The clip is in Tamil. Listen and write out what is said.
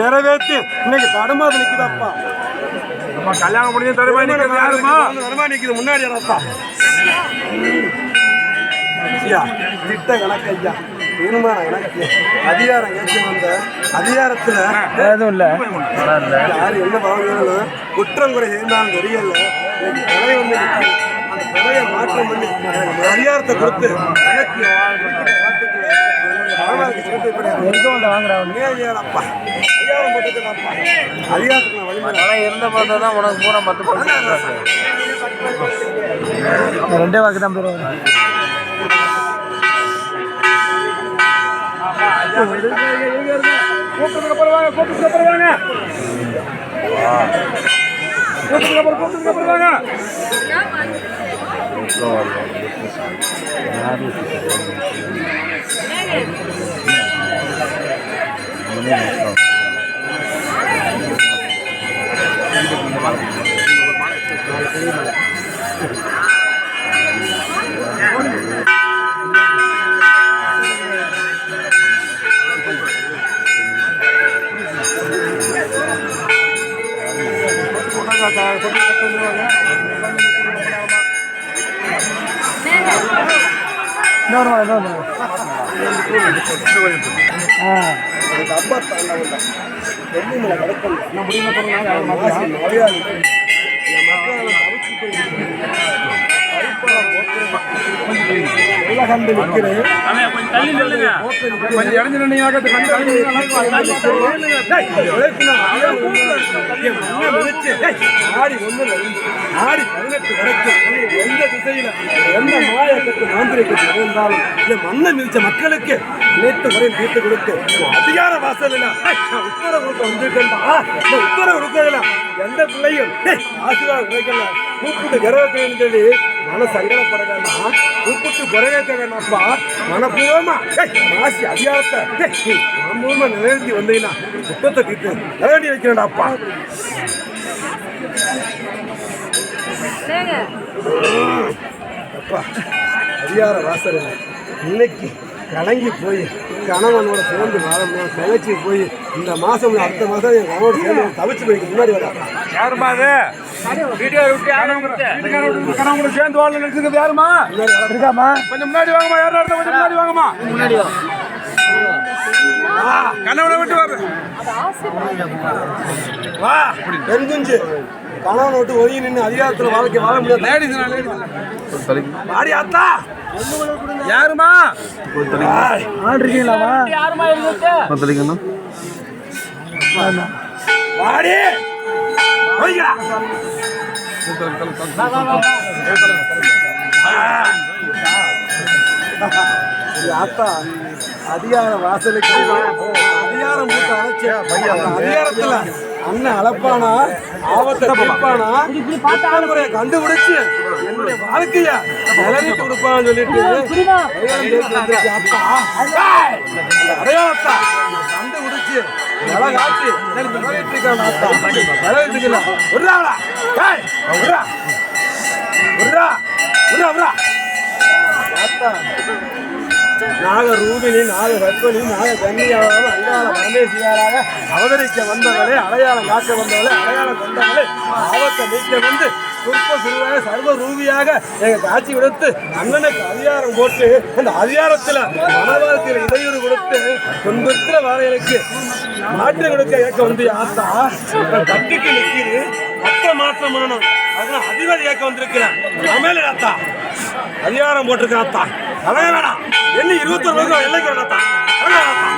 நிறைவேற்றி. இன்னைக்கு தடுமாறு நிக்குதாப்பா. நம்ம கல்யாணம் முடிஞ்சு தருமா நிக்கிறது யாருமா வருமா நிக்குது முன்னாடி அடப்பா ஐயா திட்ட கணக்கு ஐயா. கணக்கு. அதிகாரம் கேட்க வந்த அதிகாரத்துல எதுவும் இல்லை. யார் என்ன பாவங்களும் குற்றம் குறை இருந்தாலும் தெரியல. இன்னைக்கு கொலை வந்து. அந்த மாற்றம் பண்ணி அதிகாரத்தை கொடுத்து எனக்கு இருந்த பார்த்தா தான் உனக்கு பூரா பத்து ரெண்டே வாக்கு தான் போயிருவாங்க கூப்பிட்டு அப்புறம் கூப்பிட்டு அப்புறம் கூப்பிட்டு அப்புறம் கூப்பிட்டு அப்புறம் なるほど。எனக்கு அப்பா வெள்ளிமலை கிடக்கல நான் முடிவு மாசி மலையாளி நிற்கிறேன் கொஞ்சம் ஆடி ஆடி பதினெட்டு வரைக்கும். எந்த எந்த மாந்திரிக்கத்து இருந்தாலும் இந்த மண்ணை மிதிச்ச மக்களுக்கு நினைத்து வரை தீர்த்து கொடுத்து அதிகார வாசலில் நான் உத்தரவு கொடுக்க வந்திருக்கேன்டா. உத்தரவு கொடுக்கல எந்த பிள்ளையும் ஆசீர்வாதம் கிடைக்கல. கூப்பிட்டு கரவேற்கன்னு சொல்லி மன சங்கடப்பட வேண்டாம் கூப்பிட்டு குறைவேற்க வேண்டாம்ப்பா மனப்பூர்வமா மாசி அதிகாரத்தை மனப்பூர்வமா நிறைவேற்றி வந்தீங்கன்னா குற்றத்தை தீர்த்து நிலவேண்டி வைக்கிறேன்டாப்பா. அப்பா. அதிகார வாசல் இன்னைக்கு கலங்கி போய் கணவனோட சேர்ந்து வாழ முடியாது கிளச்சி போய் இந்த மாதம் அடுத்த மாதம் என் கணவனோட சேர்ந்து தவிச்சு போய் முன்னாடி வரா யாருமா அது கணவங்க சேர்ந்து வாழ நினைச்சது யாருமா இருக்காமா கொஞ்சம் முன்னாடி வாங்கம்மா. யாரும் கொஞ்சம் முன்னாடி வாங்கம்மா. முன்னாடி வா. கணவனை விட்டு வா. பெண் குஞ்சு கணவனை விட்டு ஒதுங்கி நின்று அதிகாரத்தில் வாழ்க்கை வாழ முடியாது. லேடிஸ் வாடி அத்தா யாருமா? ஆள் இருக்கீங்களாமா வாடி. போய்யா அத்தா அதிகார வாசலுக்கு அதிகாரம் அதிகாரத்துல அண்ணன் அளப்பானா ஆபத்தை தீர்ப்பானா? குற்றமுறையை கண்டுபிடிச்சு என்னுடைய வாழ்க்கைய நிலவி கொடுப்பான்னு சொல்லிட்டு அடையாளத்தா கண்டுபிடிச்சு நில காட்டி எனக்கு நிறைவேற்றிருக்கான் அத்தா நிறைவேற்றிக்கல விடுறாங்களா ஏய் விடுறா விடுறா விடுறா விடுறா அத்தா நாக ரூபினி நாக கற்பனி நாக கன்னியாக அங்காள பரமேசியாராக அவதரிக்க வந்தவளே அடையாளம் காக்க வந்தவளே அடையாளம் கொண்டவளே ஆபத்தை நீக்க வந்து சுற்ப சர்வ ரூபியாக எங்கள் காட்சி கொடுத்து அண்ணனுக்கு அதிகாரம் போட்டு அந்த அதிகாரத்தில் மனவாரத்தில் இடையூறு கொடுத்து துன்புற்ற வாழைகளுக்கு மாற்று கொடுக்க இயக்க வந்து ஆத்தா தட்டுக்கு நிற்கிது மற்ற மாற்றமான அதனால அதிபதி இயக்க வந்திருக்கிறேன் சமையல் ஆத்தா அதிகாரம் போட்டிருக்கேன் ஆத்தா அழக என்ன இருபத்தொரு வருஷம் எல்லைக்கு வேணாத்தா அழக வேணாத்தா